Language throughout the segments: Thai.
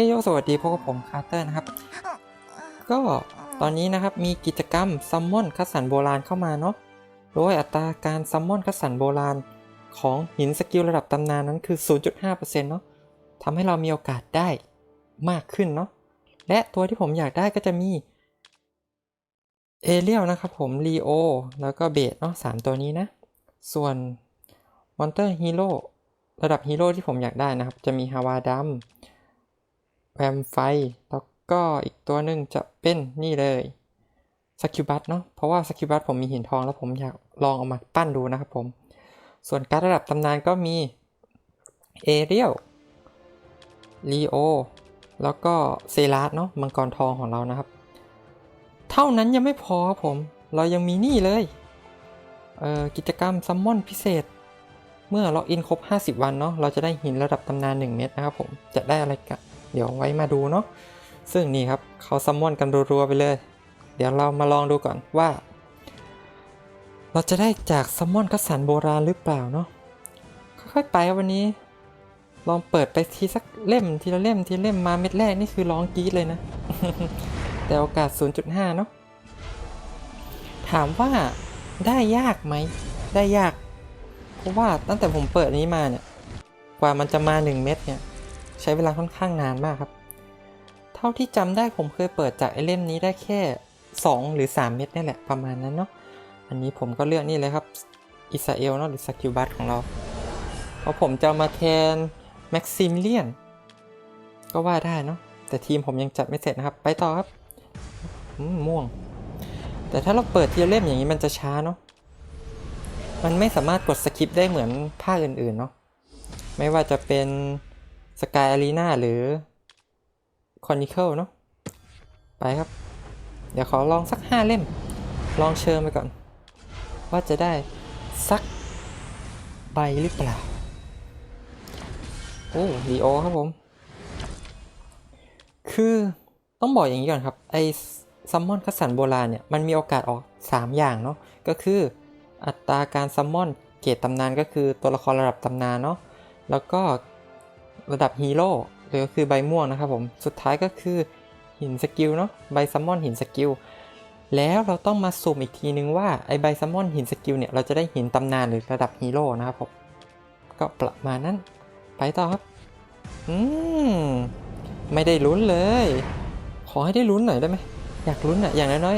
ฮ้ยโยสวัสดีพวกบผมคาร์เตอร์นะครับ ก็ตอนนี้นะครับมีกิจกรรมซัมมอนคัสสันโบราณเข้ามาเนาะ โดยอัตราการซัมมอนคัสสันโบราณของหินสกิลระดับตำนานนั้นคือ 0.5%เนาะทำให้เรามีโอกาสได้มากขึ้นเนาะ และตัวที่ผมอยากได้ก็จะมีเอเรียลนะครับผมลีโอแล้วก็เบสเนาะสามตัวนี้นะ ส่วนมอนเตอร์ฮีโร่ระดับฮีโร่ที่ผมอยากได้นะครับ จะมีฮาวาดัม แวมไฟ แล้วก็อีกตัวหนึ่งจะเป็นนี่เลยสกิบัตเนาะ เพราะว่าสกิบัตผมมีหินทองแล้วผมอยากลองเอามาปั้นดูนะครับผม ส่วนการระดับตำนานก็มีเอเรียลลีโอ แล้วก็เซราสเนาะมังกรทองของเรานะครับ เท่านั้นยังไม่พอครับผม เรายังมีนี่เลย เอ่อ กิจกรรมซัมมอนพิเศษ เมื่อล็อกอินครบ 50 วันเนาะ เราจะได้หินระดับตำนาน 1 เม็ดนะครับผม จะได้อะไรกัน เดี๋ยวไว้มาดูเนาะซึ่งนี่ครับเขาซัมมอนกันรัวๆไปเลย เดี๋ยวเรามาลองดูก่อนว่า เราจะได้จากซัมมอนคัสสันโบราณหรือเปล่าเนาะค่อยๆไปวันนี้ ลองเปิดไปทีสักเล่มทีละเล่มทีละเล่มมาเม็ดแรกนี่คือร้องกรี๊ดเลยนะ แต่โอกาส 0.5 เนาะถามว่าได้ยากไหม ได้ยาก เพราะว่าตั้งแต่ผมเปิดนนี้มาเนี่ย กว่ามันจะมา 1 เม็ดเนี่ย ใช้เวลาค่อนข้างนานมากครับ เท่าที่จำได้ผมเคยเปิดจากไอเล่มนี้ได้แค่ 2 หรือ 3 เม็ดนี่แหละประมาณนั้นเนาะอันนี้ผมก็เลือกนี่เลยครับอิสราเอลเนาะหรือสกิลบัตของเรา เพราะผมจะมาแทนแม็กซิมเลียนก็ว่าได้เนาะแต่ทีมผมยังจัดไม่เสร็จนะครับ ไปต่อครับม่วง แต่ถ้าเราเปิดทีละเล่มอย่างนี้มันจะช้าเนาะมันไม่สามารถกดสคิปได้เหมือนภาคอื่นๆเนาะไม่ว่าจะเป็น Sky Arena หรือ Chronicle เนาะไปครับ เดี๋ยวขอลองสัก5เล่ม ลองเชิญไปก่อน ว่าจะได้สักใบหรือเปล่า โอ้ดีโอครับผม คือต้องบอกอย่างนี้ก่อนครับ ไอซัมมอนคัสสันโบราณเนี่ย มันมีโอกาสออก 3 อย่างเนาะก็คืออัตราการซัมมอนเกรดตำนานก็คือตัวละครระดับตำนานเนาะแล้วก็ ระดับฮีโร่หรือก็คือใบม่วงนะครับผมสุดท้ายก็คือหินสกิลเนาะใบซัมมอนหินสกิลแล้วเราต้องมาสุ่มอีกทีนึงว่าไอใบซัมมอนหินสกิลเนี่ยเราจะได้หินตำนานหรือระดับฮีโร่นะครับผมก็ประมาณนั้น ไปต่อครับ อืม ไม่ได้ลุ้นเลย ขอให้ได้ลุ้นหน่อยได้ไหม อยากลุ้นอะอย่างน้อย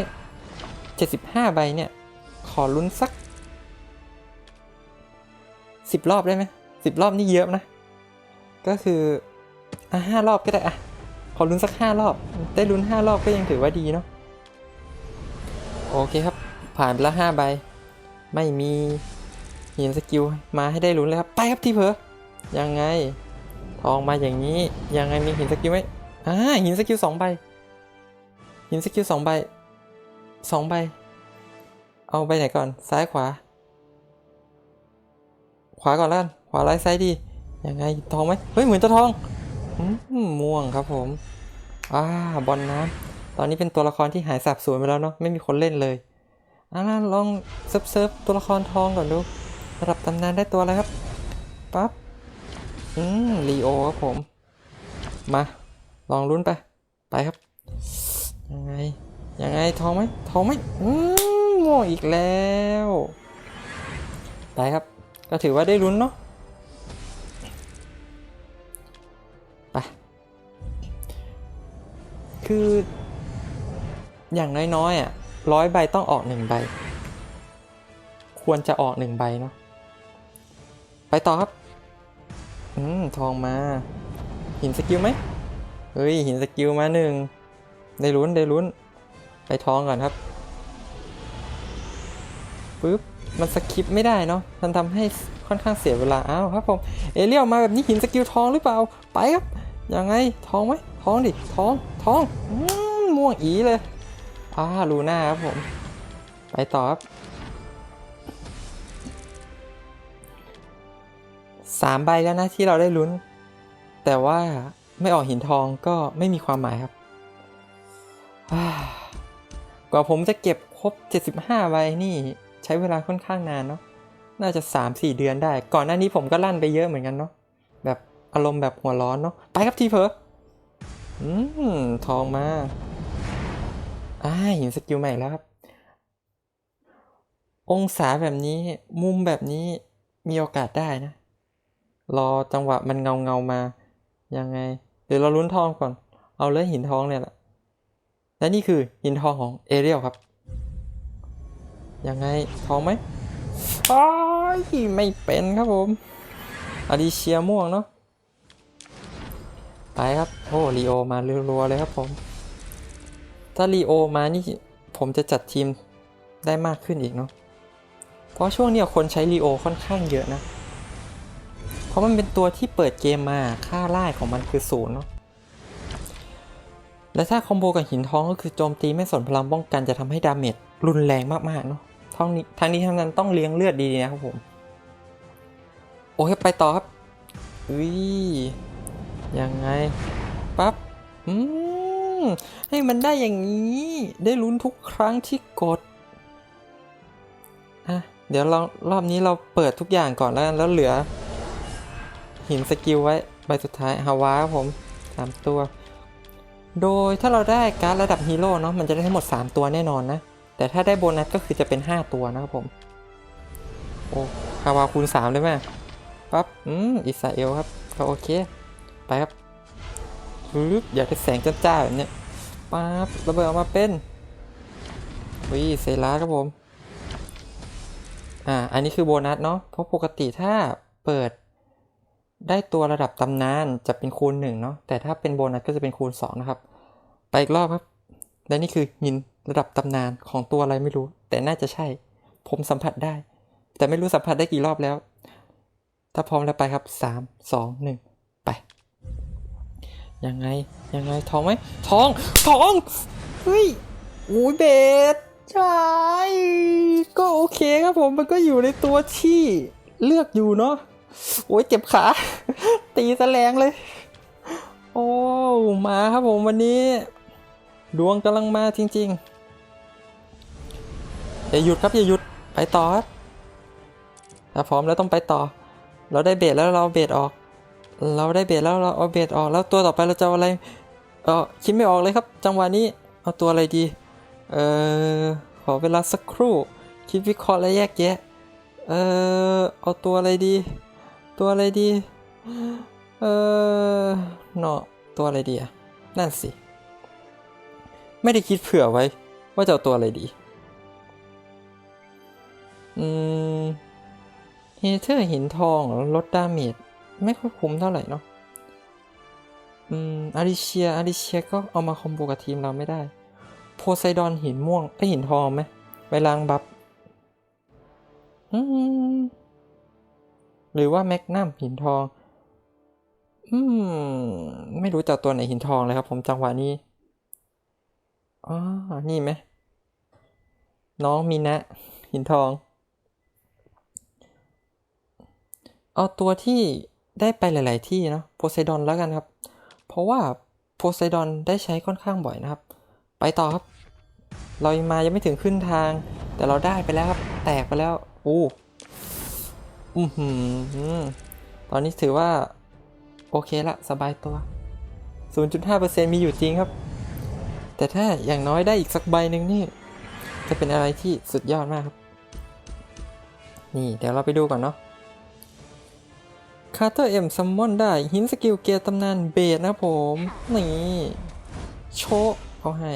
ๆ75ใบเนี่ย ขอลุ้นสัก10รอบได้ไหมสิบรอบนี่เยอะนะ ก็คืออะห้ารอบก็ได้อะขอลุ้นสักห้ารอบ ได้ลุ้นห้ารอบก็ยังถือว่าดีเนาะโอเคครับ ผ่านไปแล้วห้าใบ ไม่มีหินสกิลมาให้ได้ลุ้นเลยครับ ไปครับทีเพอยังไงทองมาอย่างนี้ ยังไงมีหินสกิลไหมอ่าหินสกิลสองใบหินสกิลสองใบสองใบ เอาใบไหนก่อน ซ้ายขวา ขวาก่อนแล้วกันขวาไลท์ไซด์ดี ยังไงทองไหมเฮ้ยเหมือนจะทองมม่วงครับผมอ่าบอลน้ำตอนนี้เป็นตัวละครที่หายสาบสูญไปแล้วเนาะไม่มีคนเล่นเลยอ่าลองเซิร์ฟเซิร์ฟตัวละครทองก่อนดูระดับตำนานได้ตัวอะไรครับปั๊บอืมลีโอครับผม มาลองลุ้นไปไปครับ ยังไงยังไงทองไหมทองไหมอืมม่วงอีกแล้วไปครับ ก็ถือว่าได้ลุ้นเนาะ คือ อย่างน้อยๆอะร้อยใบต้องออกหนึ่งใบ ควรจะออกหนึ่งใบเนาะไปต่อครับ อืม ทองมา หินสกิลไหมเฮ้ย หินสกิลมาหนึ่งได้ลุ้นได้ลุ้น ไปทองก่อนครับปึ๊บมันสคิปไม่ได้เนาะมันทำให้ค่อนข้างเสียเวลา อ้าวครับผม เอเรียลมาแบบนี้หินสกิลทองหรือเปล่า ไปครับ ยังไงทองไหม ทองดิทองทองอม่วงอีเลยอ่าลูน่าครับผม ไปต่อครับสามใบแล้วนะที่เราได้ลุ้น แต่ว่าไม่ออกหินทองก็ไม่มีความหมายครับ กว่าผมจะเก็บครบ 75ใบนี่ใช้เวลาค่อนข้างนานเนาะ น่าจะ 3-4 เดือนได้ ก่อนหน้านี้ผมก็ลั่นไปเยอะเหมือนกันเนาะ แบบอารมณ์แบบหัวร้อนเนาะ ไปครับทีเพอ อืมทองมาอ่าหินสกิลใหม่แล้วครับ องศาแบบนี้มุมแบบนี้มีโอกาสได้นะ รอจังหวะมันเงาเงามา ยังไงหรือเราลุ้นทองก่อน เอาเลยหินทองเนี่ยแหละและนี่คือหินทองของเอเรียลครับ ยังไงทองไหมอ้ยไม่เป็นครับผมอาริเชียม่วงเนาะ ไปครับโอ้ลีโอมารัวๆเลยครับผม ถ้าลีโอมานี่ผมจะจัดทีมได้มากขึ้นอีกเนาะเพราะช่วงนี้คนใช้ลีโอค่อนข้างเยอะนะ เพราะมันเป็นตัวที่เปิดเกมมาค่าไล่ของมันคือศูนย์เนาะและถ้าคอมโบกับหินทองก็คือโจมตีไม่สนพลังป้องกันจะทำให้ดาเมจรุนแรงมากๆเนาะทั้งนี้ทั้งนี้ทั้งนั้นต้องเลี้ยงเลือดดีๆนะครับผม โอเคไปต่อครับอุ้ย ยังไงปั๊บอืมให้มันได้อย่างนี้ ได้ลุ้นทุกครั้งที่กดอะเดี๋ยวเรารอบนี้เราเปิดทุกอย่างก่อนแล้วกันแล้วเหลือ หินสกิลไว้ใบสุดท้ายฮาวาผมสามตัว โดยถ้าเราได้การ์ดระดับฮีโร่เนาะมันจะได้ทั้งหมด 3 ตัวแน่นอนนะ แต่ถ้าได้โบนัสก็คือจะเป็น 5 ตัวนะครับผม โอ้ฮาวาคูณ 3 ได้ไหมปั๊บอืมอิสราเอลครับก็โอเค ปครับปึ๊บอยากได้แสงจ้าๆแบบเนี้ยปั๊บระเบิดออกมาเป็นวิเซราครับผม อ่า อันนี้คือโบนัสเนาะ เพราะปกติถ้าเปิดได้ตัวระดับตำนานจะเป็นคูณหนึ่งเนาะ แต่ถ้าเป็นโบนัสก็จะเป็นคูณสองนะครับ ไปอีกรอบครับ และนี่คือหินระดับตำนานของตัวอะไรไม่รู้ แต่น่าจะใช่ ผมสัมผัสได้ แต่ไม่รู้สัมผัสได้กี่รอบแล้ว ถ้าพร้อมแล้วไปครับสามสองหนึ่ง ยังไงยังไงทองไหมทองทองเฮ้ยโอ้ยเบสใช่ก็โอเคครับผมมันก็อยู่ในตัวที่เลือกอยู่เนาะโอ้ยเจ็บขา ตีซะแรงเลย โอ้มาครับผมวันนี้ ดวงกำลังมาจริงๆอย่าหยุดครับอย่าหยุดไปต่อถ้าพร้อมแล้วต้องไปต่อ เราได้เบสแล้วเราเบสออก เราได้เบสแล้วเราเอาเบสออกแล้วตัวต่อไปเราจะเอาอะไรเออคิดไม่ออกเลยครับ จังหวะนี้เอาตัวอะไรดีเออขอเวลาสักครู่ คิดวิเคราะห์และแยกแยะเออเอาตัวอะไรดี ตัวอะไรดีเออเนาะตัวอะไรดีอะนั่นสิ ไม่ได้คิดเผื่อไว้ ว่าจะเอาตัวอะไรดีอืมเฮเธอร์หินทองลดดาเมจ ไม่ค่อยคุ้มเท่าไหร่เนาะ อืม อาริเชีย อาริเชียก็เอามาคอมโบกับทีมเราไม่ได้ โพไซดอนหินม่วงไอหินทองไหมไปล้างบัฟ อืม หรือว่าแมกนัมหินทอง อืม ไม่รู้จะเอาตัวไหนหินทองเลยครับ ผมจังหวะนี้ อ๋อ นี่ไหม น้องมีนะ หินทองเอาตัวที่ ได้ไปหลาย ๆ ที่เนาะโพไซดอนแล้วกันครับ เพราะว่าโพไซดอนได้ใช้ค่อนข้างบ่อยนะครับ ไปต่อครับ เรายังมายังไม่ถึงขึ้นทาง แต่เราได้ไปแล้วครับ แตกไปแล้วอู้อือหือตอนนี้ถือว่า โอเคละสบายตัว 0.5%มีอยู่จริงครับ แต่ถ้าอย่างน้อยได้อีกสักใบหนึ่งนี่ จะเป็นอะไรที่สุดยอดมากครับ นี่เดี๋ยวเราไปดูก่อนเนาะ คาร์เตอร์เอ็มซัมมอนได้หินสกิลเกียร์ตำนานเบสนะผม นี่ โชะเขาให้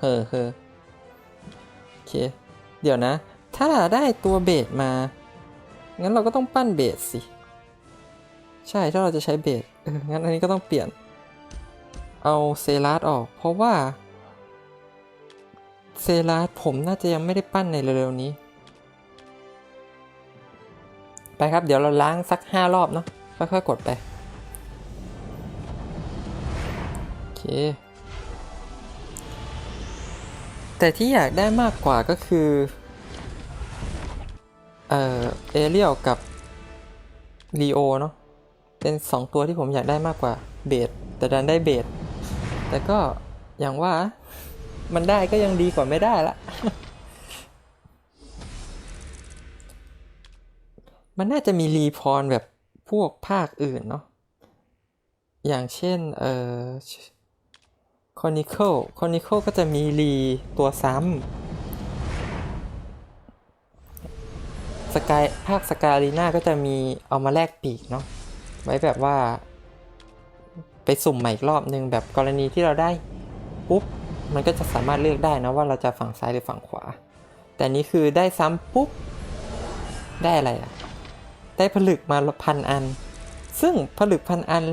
เฮ้อเฮ้อโอเค เดี๋ยวนะ ถ้าได้ตัวเบสมา งั้นเราก็ต้องปั้นเบสสิ ใช่ ถ้าเราจะใช้เบสเอองั้นอันนี้ก็ต้องเปลี่ยน เอาเซราสออก เพราะว่า เซราสผมน่าจะยังไม่ได้ปั้นในเร็วๆนี้ ไปครับ เดี๋ยวเราล้างสักห้ารอบเนาะค่อยๆกดไป โอเค แต่ที่อยากได้มากกว่าก็คือ เอ่อ เอเรียลกับลีโอเนาะเป็นสองตัวที่ผมอยากได้มากกว่าเบสแต่ดันได้เบสแต่ก็อย่างว่ามันได้ก็ยังดีกว่าไม่ได้ละ มันน่าจะมีรีพรแบบพวกภาคอื่นเนาะ อย่างเช่น เอ่อคอนิเคิลคอนิเคิลก็จะมีรีตัวซ้ำสกายภาคสกายลีน่าก็จะมีเอามาแลกปีกเนาะ ไว้แบบว่า ไปสุ่มใหม่อีกรอบนึงแบบกรณีที่เราได้ ปุ๊บ มันก็จะสามารถเลือกได้นะว่าเราจะฝั่งซ้ายหรือฝั่งขวา แต่นี้คือได้ซ้ำปุ๊บ ได้อะไรอะ ได้ผลึกมาพันอัน ซึ่งผลึกพันอัน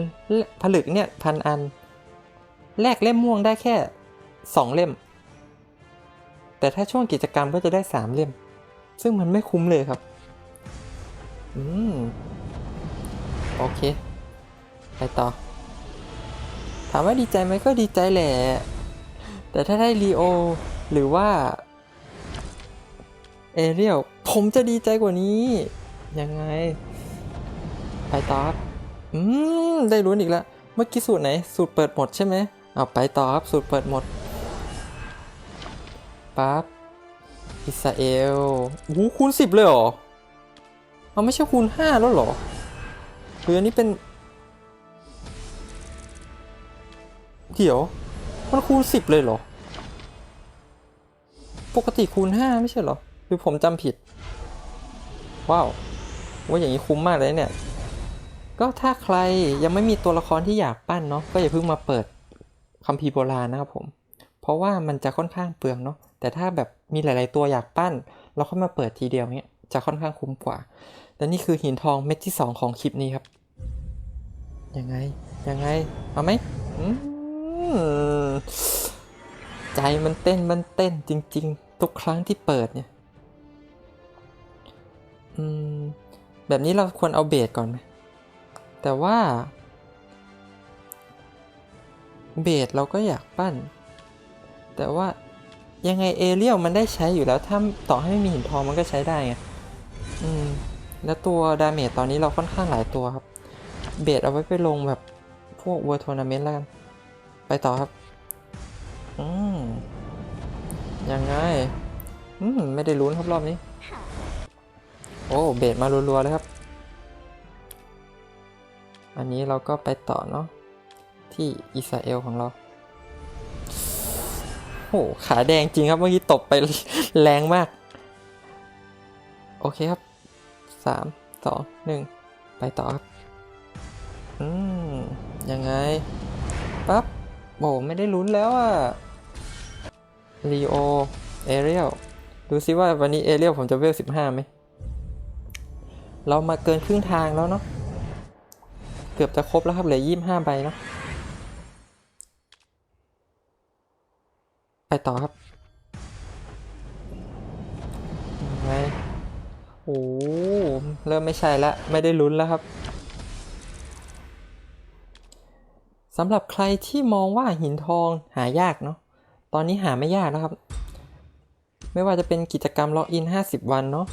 ผลึกเนี่ยพันอัน แลกเล่มม่วงได้แค่สองเล่ม แต่ถ้าช่วงกิจกรรมก็จะได้สามเล่ม ซึ่งมันไม่คุ้มเลยครับ อืม โอเค ไปต่อ ถามว่าดีใจไหมก็ดีใจแหละ แต่ถ้าได้ลีโอ หรือว่า เอเรียลผมจะดีใจกว่านี้ ยังไง ไปต่อครับ อืม ได้ลุ้นอีกแล้ว เมื่อกี้สูตรไหน สูตรเปิดหมดใช่ไหมเอาไปต่อครับ สูตรเปิดหมด ปั๊บ อิสราเอลวูคูณสิบเลยเหรอ เอาไม่ใช่คูณห้าแล้วเหรอหรืออันนี้เป็น เดี๋ยว มันคูณสิบเลยเหรอ ปกติคูณห้าไม่ใช่เหรอ หรือผมจำผิด ว้าว ว่าอย่างนี้คุ้มมากเลยเนี่ย ก็ถ้าใครยังไม่มีตัวละครที่อยากปั้นเนาะก็อย่าเพิ่งมาเปิดคัมภีร์โบราณนะครับผม เพราะว่ามันจะค่อนข้างเปลืองเนาะแต่ถ้าแบบมีหลาย ๆ ตัวอยากปั้น เราค่อยมาเปิดทีเดียวเนี้ยจะค่อนข้างคุ้มกว่าและนี่คือหินทองเม็ดที่ 2 ของคลิปนี้ครับ ยังไง ยังไง เอาไหมมใจมันเต้นมันเต้นจริง ๆ ทุกครั้งที่เปิดเนี่ย อืม แบบนี้เราควรเอาเบสก่อนไหมแต่ว่า เบสเราก็อยากปั้น แต่ว่ายังไงเอเรียลมันได้ใช้อยู่แล้วถ้าต่อให้ไม่มีหินทองมันก็ใช้ได้ไงอืมแล้วตัวดาเมจตอนนี้เราค่อนข้างหลายตัวครับ เบสเอาไว้ไปลงแบบพวก World Tournament แล้วกัน ไปต่อครับ อืมยังไง อืม ไม่ได้ลุ้นครับรอบนี้ โอ้เบสมารัวๆเลยครับ อันนี้เราก็ไปต่อเนาะที่อิสราเอลของเราโอ้ขาแดงจริงครับเมื่อกี้ตบไปแรงมาก โอเคครับสามสองหนึ่งไปต่อครับ อืม ยังไง ปั๊บโบไม่ได้ลุ้นแล้วอะลีโอ เอเรียล ดูซิว่าวันนี้เอเรียลผมจะเวลสิบห้าไหม เรามาเกินครึ่งทางแล้วเนาะเกือบจะครบแล้วครับเหลือยี่สิบห้าใบเนาะไปต่อครับยังไงโอ้เริ่มไม่ใช่ละไม่ได้ลุ้นแล้วครับสำหรับใครที่มองว่าหินทองหายากเนาะตอนนี้หาไม่ยากแล้วครับ ไม่ว่าจะเป็นกิจกรรมล็อกอิน 50 วันเนาะ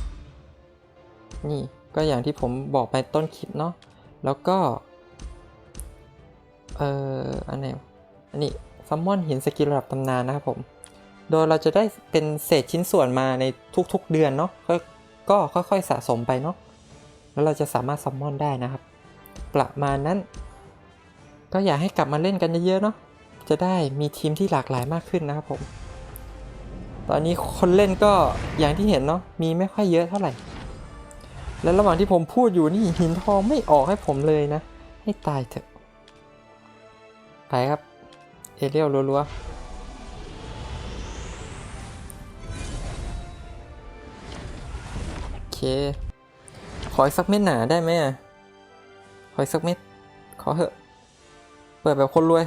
นี่ ก็อย่างที่ผมบอกไปต้นคลิปเนาะแล้วก็ เอ่ออันไหนอันนี้ซัมมอนหินสกิลระดับตำนานนะครับผม โดยเราจะได้เป็นเศษชิ้นส่วนมาในทุกๆเดือนเนาะก็ก็ค่อยๆสะสมไปเนาะแล้วเราจะสามารถซัมมอนได้นะครับ ประมาณนั้น ก็อยากให้กลับมาเล่นกันเยอะๆเนาะจะได้มีทีมที่หลากหลายมากขึ้นนะครับผม ตอนนี้คนเล่นก็อย่างที่เห็นเนาะมีไม่ค่อยเยอะเท่าไหร่ และระหว่างที่ผมพูดอยู่นี่หินทองไม่ออกให้ผมเลยนะ ให้ตายเถอะ ไปครับ เอเรียลรัวๆ โอเค ขออีกสักเม็ดหนาได้ไหมอะ ขออีกสักเม็ด ขอเถอะ เปิดแบบคนรวย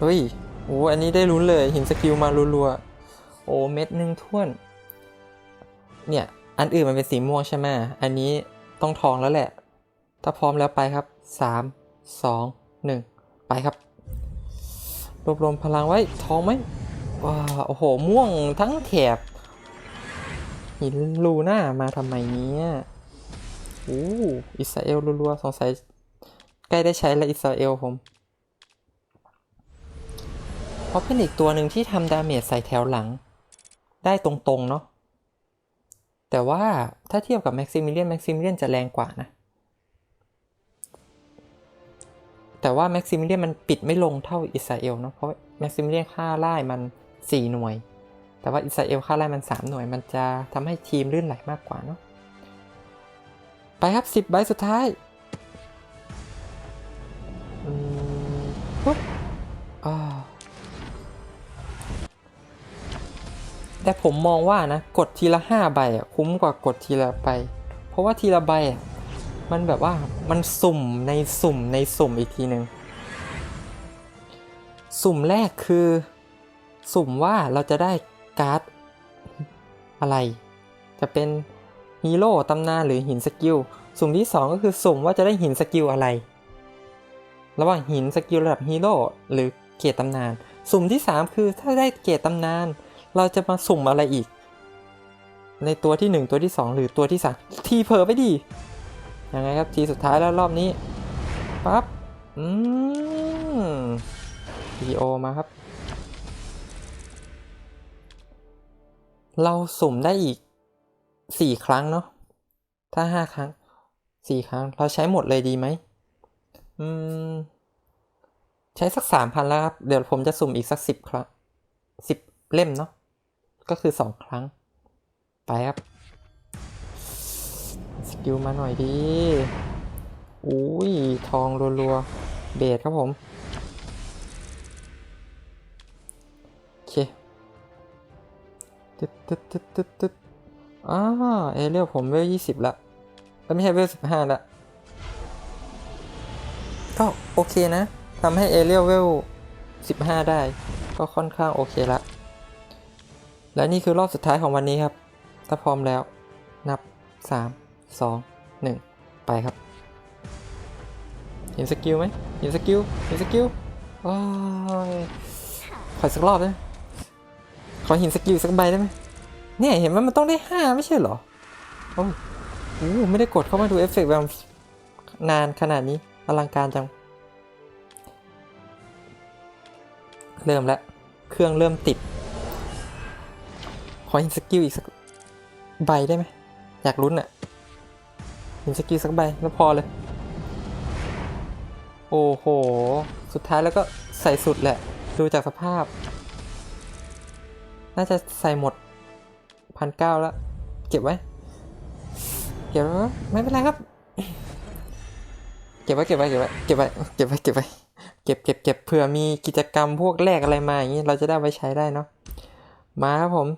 เฮ้ย โอ้อันนี้ได้ลุ้นเลย หินสกิลมารัวๆ โอ้ เม็ดหนึ่งท้วน เนี่ย อันอื่นมันเป็นสีม่วงใช่ไหมอันนี้ต้องทองแล้วแหละ ถ้าพร้อมแล้วไปครับ 3 2 1 ไปครับ รวบรวมพลังไว้ทองไหมว้าโอ้โห ม่วงทั้งแถบหินลูน่ามาทำไมเนี้ยอู้อิสราเอลรัวๆสงสัยใกล้ได้ใช้แล้วอิสราเอลผมเพราะเป็นอีกตัวหนึ่งที่ทำดาเมจใส่แถวหลัง ได้ตรงๆเนาะ แต่ว่าถ้าเทียบกับแม็กซิมิเลียนแม็กซิมิเลียนจะแรงกว่านะ แต่ว่าแม็กซิมิเลียนมันปิดไม่ลงเท่าอิสราเอลเนาะเพราะแม็กซิมิเลียนค่าไล่มัน 4 หน่วย แต่ว่าอิสราเอลค่าไล่มัน 3 หน่วย มันจะทำให้ทีมลื่นไหลมากกว่าเนาะไปครับ 10 ใบสุดท้าย อืมปุ๊บ แต่ผมมองว่านะกดทีละ5ใบอะคุ้มกว่ากดทีละใบเพราะว่าทีละใบอะมันแบบว่ามันสุ่มในสุ่มในสุ่มอีกทีหนึ่งสุ่มแรกคือ สุ่มว่าเราจะได้การ์ดอะไร จะเป็นฮีโร่ตำนานหรือหินสกิลสุ่มที่ 2 ก็คือสุ่มว่าจะได้หินสกิลอะไร ระหว่างหินสกิลระดับฮีโร่หรือเกรตำนาน สุ่มที่ 3 คือถ้าได้เกรตำนาน เราจะมาสุ่มอะไรอีก ในตัวที่ 1 ตัวที่ 2 หรือตัวที่3ทีเผลอไปดียังไงครับทีสุดท้ายแล้วรอบนี้ปั๊บอืมวีโอมาครับ เราสุ่มได้อีกสี่ครั้งเนาะถ้าห้าครั้งสี่ครั้ง เราใช้หมดเลยดีไหมอืมใช้สักสามพันแล้วครับ เดี๋ยวผมจะสุ่มอีกสักสิบครั้งสิบเล่มเนาะ ก็คือสองครั้ง ไปครับ สกิลมาหน่อยดีอุ้ย ทองรัวๆ เบสครับผม โอเคตึ๊ดตึ๊ดตึ๊ดตึ๊ดตึ๊ดอ่าเอเรียลผมเวลยี่สิบละแล้วไม่ใช่เวลสิบห้าละ ก็โอเคนะทำให้เอเรียลเวลสิบห้าได้ ก็ค่อนข้างโอเคละ และนี่คือรอบสุดท้ายของวันนี้ครับ ถ้าพร้อมแล้ว นับ 3 2 1 ไปครับ เห็นสกิลไหมเห็นสกิล เห็นสกิลว้ายขออีกสักรอบได้ไหมขอเห็นสกิลสักใบได้ไหมเนี่ยเห็นว่ามันต้องได้ 5 ไม่ใช่เหรอ โอ้โอ้ไม่ได้กดเข้ามาดูเอฟเฟกต์แบบนานขนาดนี้อลังการจัง เริ่มแล้ว เครื่องเริ่มติด อเห็นสกิลอีกสักใบได้ไหม อยากลุ้นอะเห็นสกิลสักใบแล้วพอเลย โอ้โห สุดท้ายแล้วก็ใส่สุดแหละ ดูจากสภาพ น่าจะใส่หมดพันเก้าแล้ว เก็บไว้ เก็บไว้วไม่เป็นไรครับ เก็บไว้เก็บไว้เก็บไว้เก็บไว้เก็บไว้เก็บไว้เก็บเก็บเก็บเผื่อมีกิจกรรมพวกแลกอะไรมาอย่างนี้เราจะได้ไว้ใช้ได้เนาะมาครับผม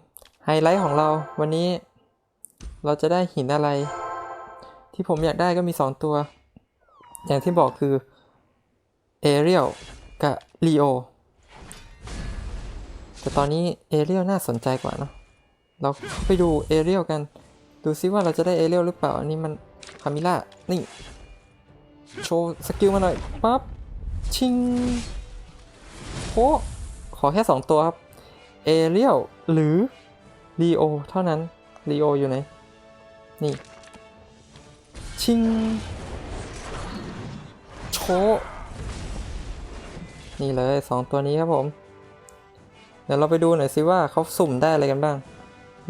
ไฮไลท์ของเราวันนี้เราจะได้หินอะไร ที่ผมอยากได้ก็มี 2 ตัว อย่างที่บอกคือเอเรียลกับลีโอแต่ตอนนี้เอเรียลน่าสนใจกว่าเนาะเราไปดูเอเรียลกัน ดูซิว่าเราจะได้เอเรียลหรือเปล่า อันนี้มันคามิล่า นี่ โชว์สกิลมาหน่อย ปั๊บ ชิงโอ้ขอแค่ 2 ตัวครับ เอเรียลหรือ ลีโอเท่านั้นลีโออยู่ไหน นี่ ชิง โช นี่เลยสองตัวนี้ครับผม เดี๋ยวเราไปดูหน่อยสิว่าเขาสุ่มได้อะไรกันบ้าง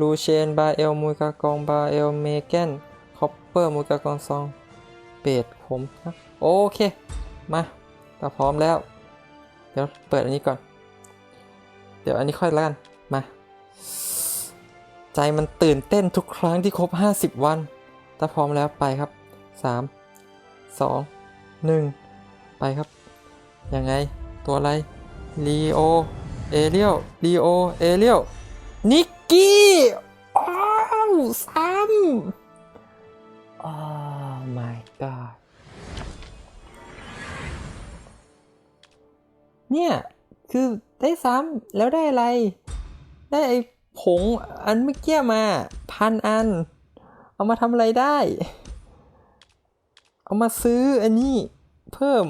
ลูเชน บาเอล มูกากอง บาเอล เมแกน คอปเปอร์ มูกากองซอง เบดผมนะโอเค มาถ้าพร้อมแล้ว เดี๋ยวเปิดอันนี้ก่อน เดี๋ยวอันนี้ค่อยแล้วกัน มา ใจมันตื่นเต้นทุกครั้งที่ครบ 50 วัน ถ้าพร้อมแล้วไปครับ 3 2 1 ไปครับ ยังไง ตัวอะไรลีโอ เอเรียลลีโอ เอเรียลนิกกี้อ้าวซ้ำอ้ my god เนี่ย คือได้ซ้ำแล้วได้อะไร ได้ไอ ผงอันเมื่อกี้มาพันอัน เอามาทำอะไรได้ เอามาซื้ออันนี้เพิ่ม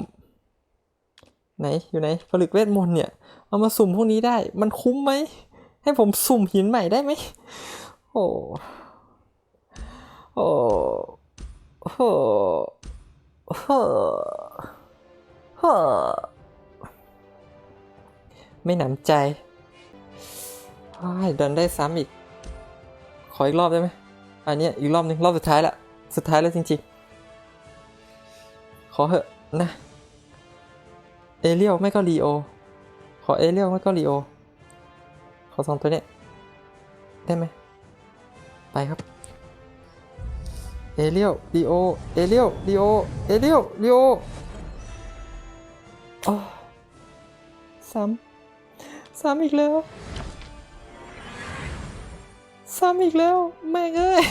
ไหนอยู่ไหนผลึกเวทมนต์เนี่ย เอามาสุ่มพวกนี้ได้ มันคุ้มไหม ให้ผมสุ่มหินใหม่ได้ไหมโอ้โอ้โอ้โอ้โอ้ไม่หนำใจ อ้ายดันได้ซ้ำอีก ขออีกรอบได้ไหมอันนี้อีกรอบนึงรอบสุดท้ายละ สุดท้ายแล้วจริงๆ ขอเหอะนะ เอเรียลไม่ก็ลีโอ ขอเอเรียลไม่ก็ลีโอ ขอสองตัวเนี้ยได้ไหม ไปครับ เอเรียลลีโอ เอเรียลลีโอ เอเรียลลีโอซ้ำซ้ำอีกแล้ว ซ้ำอีกแล้ว แม่งเอ้ย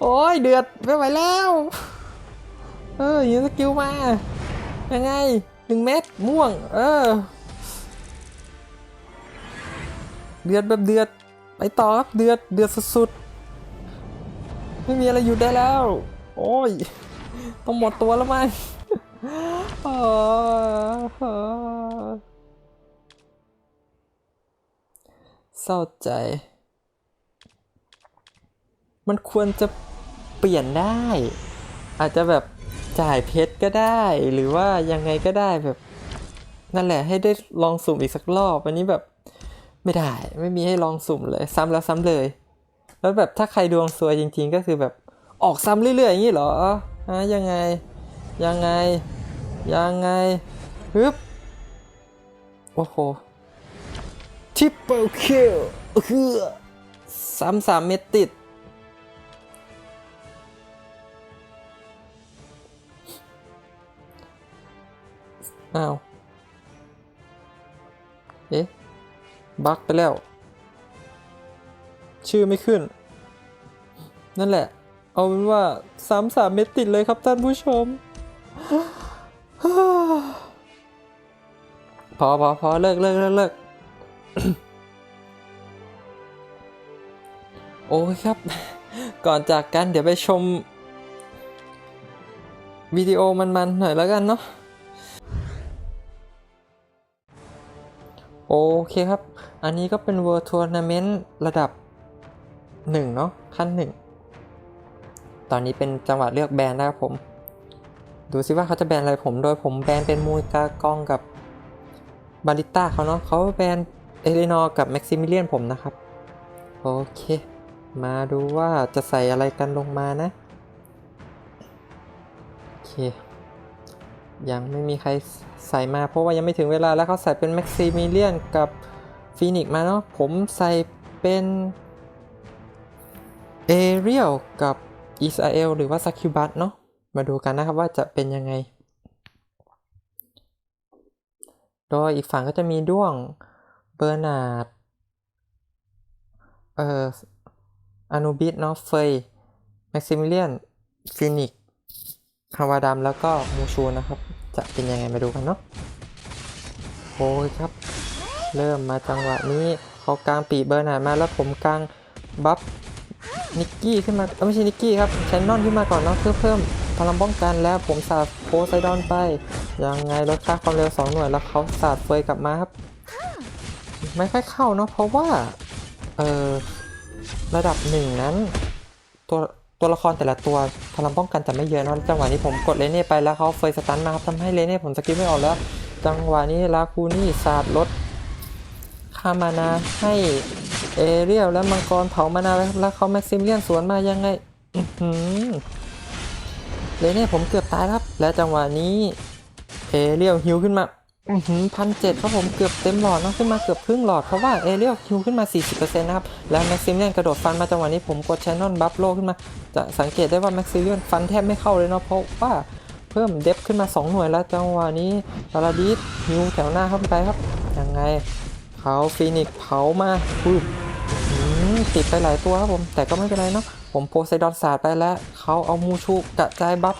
โอ้ยเดือดไม่ไหวแล้ว เออยิงสกิลมา ยังไงหนึ่งเม็ดม่วง เออ เดือดแบบเดือด ไปต่อครับเดือดเดือดสุดๆ ไม่มีอะไรหยุดได้แล้ว โอ้ย ต้องหมดตัวแล้วมั้งเศร้าใจ มันควรจะเปลี่ยนได้ อาจจะแบบจ่ายเพชรก็ได้ หรือว่ายังไงก็ได้แบบ นั่นแหละให้ได้ลองสุ่มอีกสักรอบ อันนี้แบบไม่ได้ไม่มีให้ลองสุ่มเลย ซ้ำแล้วซ้ำเลย แล้วแบบถ้าใครดวงซวยจริง ๆ ก็คือแบบออกซ้ำเรื่อยๆอย่างนี้เหรอฮะยังไง ยังไง ยังไงฮึบโอ้โหทิปเปิลคิลคือซ้ำสามเม็ดติด อ้าว เอ๊ะ บั๊กไปแล้ว ชื่อไม่ขึ้น นั่นแหละ เอาเป็นว่าสามสามเม็ดติดเลยครับท่านผู้ชม พอพอพอเลิกเลิกเลิกเลิกโอ้ยครับ ก่อนจากกันเดี๋ยวไปชมวิดีโอมันๆหน่อยแล้วกันเนาะ โอเคครับ อันนี้ก็เป็น World Tournament ระดับ 1 เนาะขั้น 1 ตอนนี้เป็นจังหวะเลือกแบรนด์นะครับผม ดูซิว่าเขาจะแบนอะไรผม โดยผมแบนเป็นมูกากองกับบาริต้าเขาเนาะเขาแบนเอเลนอร์กับแม็กซิมิเลียนผมนะครับ โอเค มาดูว่าจะใส่อะไรกันลงมานะ โอเค ยังไม่มีใครใส่มาเพราะว่ายังไม่ถึงเวลาแล้วเขาใส่เป็นแม็กซิมิเลียนกับฟีนิกมาเนาะผมใส่เป็นเอเรียลกับอิสราเอลหรือว่าซาคิบัตเนาะมาดูกันนะครับว่าจะเป็นยังไง โดยอีกฝั่งก็จะมีด้วงเบอร์นาร์ดเอ่ออนุบิสเนาะเฟยแม็กซิมิเลียนฟีนิก ฮาวาดัมแล้วก็มูชูนะครับ จะเป็นยังไงมาดูกันเนาะโอ้ยครับ เริ่มมาจังหวะนี้เขากลางปีเบอร์นาดมาแล้วผมกลางบัฟนิกกี้ขึ้นมาเอ้ยไม่ใช่นิกกี้ครับแชนนอนขึ้นมาก่อนเนาะเพื่อเพิ่มพลังป้องกันแล้วผมสาดโพไซดอนไป ยังไงลดค่าความเร็ว 2 หน่วยแล้วเขาสาดเฟยกลับมาครับ ไม่ค่อยเข้าเนาะเพราะว่า เออระดับหนึ่งนั้น ตัว ตัวละครแต่ละตัวพลังป้องกันจะไม่เยอะนะจังหวะนี้ผมกดเลเน่ไปแล้วเขาเฟยสตันมาครับทำให้เลเน่ผมสกิลไม่ออกแล้ว จังหวะนี้ลาคูนี่สาดลดค่ามานาให้เอเรียลและมังกรเผามานาไว้ครับแล้วเขาแม็กซิมเลียนสวนมายังไงเลเน่ผมเกือบตายครับ และจังหวะนี้เอเรียลฮิวขึ้นมา พันเจ็ดครับผมเกือบเต็มหลอดนอะขึ้นมาเกือบครึ่งหลอด เพราะว่าเอเรียลฮิวขึ้นมา 40%นะครับ แล้วแม็กซิมเลียนกระโดดฟันมาจังหวะนี้ผมกดแชนนอนบัฟโลขึ้นมา จะสังเกตได้ว่าแม็กซิเลียนฟันแทบไม่เข้าเลยเนาะเพราะว่าเพิ่มเดฟขึ้นมา 2 หน่วยแล้วจังหวะนี้พาราดิสฮิวแถวหน้าเข้าไปครับยังไงเขาฟีนิกเผามาปุ๊บติดไปหลายตัวครับผมแต่ก็ไม่เป็นไรเนาะผมโพไซดอนสาดไปแล้วเขาเอามูชูกระจายบัฟ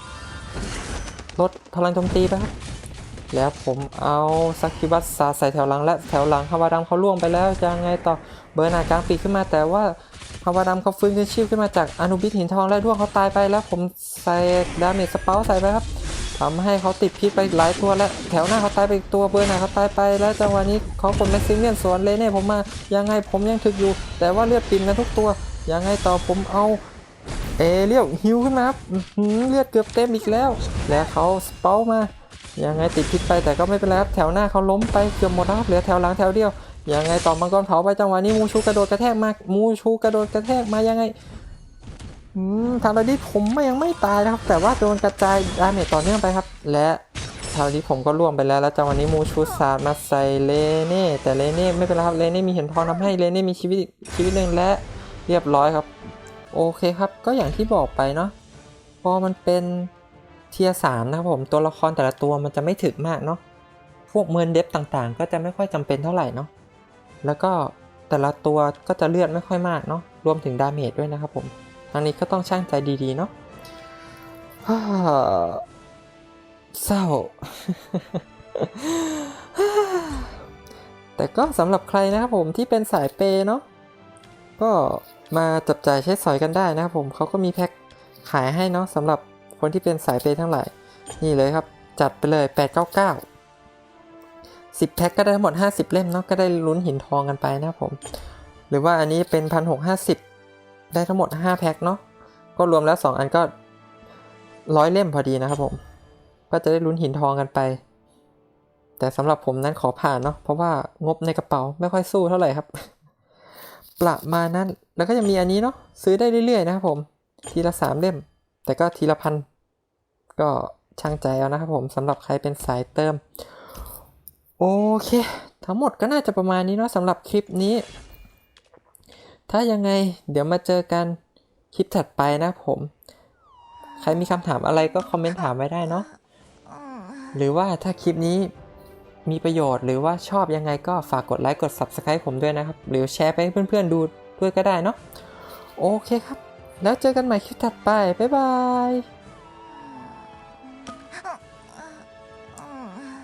ลดพลังโจมตีไปครับ แล้วผมเอาซักกิบัสสาใส่แถวหลัง และแถวหลังฮาวาดัมเขาล่วงไปแล้วจะไงต่อเบอร์นากลางปีกขึ้นมาแต่ว่าฮาวาดัมเขาฟื้นคืนชีพขึ้นมาจากอนุบิสหินทองและด้วงเขาตายไปแล้วผมใส่ดาเมจสเปาใส่ไปครับทำให้เขาติดพิษไปหลายตัวและแถวหน้าเขาตายไปตัวเบอร์นาเขาตายไปแล้วจังหวะนี้เขากดแม็กซิเลียนสวนเลยเนี่ยผมมายังไงผมยังถึกอยู่ แต่ว่าเลือดปิ่มกันทุกตัวยังไงต่อผมเอาเอเรียวฮิวขึ้นมาครับเลือดเกือบเต็มอีกแล้ว แล้วเขาสเปามา ยังไงติดพิษไปแต่ก็ไม่เป็นไรครับแถวหน้าเขาล้มไปเกือบหมดครับเหลือแถวหลังแถวเดียวยังไงต่อมังกรเผาไปจังหวะนี้มูชูกระโดดกระแทกมามูชูกระโดดกระแทกมายังไงอืมทางระดิผมยังไม่ตายนะครับ แต่ว่าโดนกระจายดาเมจต่อเนื่องไปครับ และคราวนี้ผมก็ล่วงไปแล้วแล้วจังหวะนี้มูชูสาดมาใส่เลเน่แต่เลเน่ไม่เป็นไรครับเลเน่มีเห็นทองทำให้เลเน่มีชีวิตชีวิตหนึ่งและเรียบร้อยครับ โอเคครับ ก็อย่างที่บอกไปเนาะพอมันเป็น เทียสามนะครับผมตัวละครแต่ละตัวมันจะไม่ถึกมากเนาะพวกเมินเดฟต่างๆ ก็จะไม่ค่อยจำเป็นเท่าไหร่เนาะแล้วก็แต่ละตัวก็จะเลือดไม่ค่อยมากเนาะรวมถึงดาเมจด้วยนะครับผมทางนี้ก็ต้องช่างใจดีๆเนาะเศร้า แต่ก็สำหรับใครนะครับผมที่เป็นสายเปย์เนาะก็มาจับจ่ายใช้สอยกันได้นะครับผมเขาก็มีแพ็คขายให้เนาะสำหรับ คนที่เป็นสายเปย์ทั้งหลาย นี่เลยครับ จัดไปเลย 899 10 แพ็คก็ได้ทั้งหมด 50 เล่มเนาะก็ได้ลุ้นหินทองกันไปนะครับผม หรือว่าอันนี้เป็น 1650 ได้ทั้งหมด 5 แพ็คเนาะก็รวมแล้ว 2 อันก็ร้อยเล่มพอดีนะครับผม ก็จะได้ลุ้นหินทองกันไป แต่สำหรับผมนั้นขอผ่านเนาะเพราะว่างบในกระเป๋าไม่ค่อยสู้เท่าไหร่ครับ ประมาณนั้นแล้วก็ยังมีอันนี้เนาะซื้อได้เรื่อยๆนะครับผม ทีละสามเล่ม แต่ก็ทีละพันก็ช่างใจเอานะครับผมสำหรับใครเป็นสายเติม โอเค ทั้งหมดก็น่าจะประมาณนี้เนาะสำหรับคลิปนี้ ถ้ายังไงเดี๋ยวมาเจอกันคลิปถัดไปนะผม ใครมีคำถามอะไรก็คอมเมนต์ถามไว้ได้เนาะหรือว่าถ้าคลิปนี้มีประโยชน์หรือว่าชอบยังไงก็ฝากกดไลค์กด Subscribe ผมด้วยนะครับ หรือแชร์ไปให้เพื่อนๆดูด้วยก็ได้เนาะโอเคครับ แล้วเจอกันใหม่คลิปถัดไป บ๊ายบาย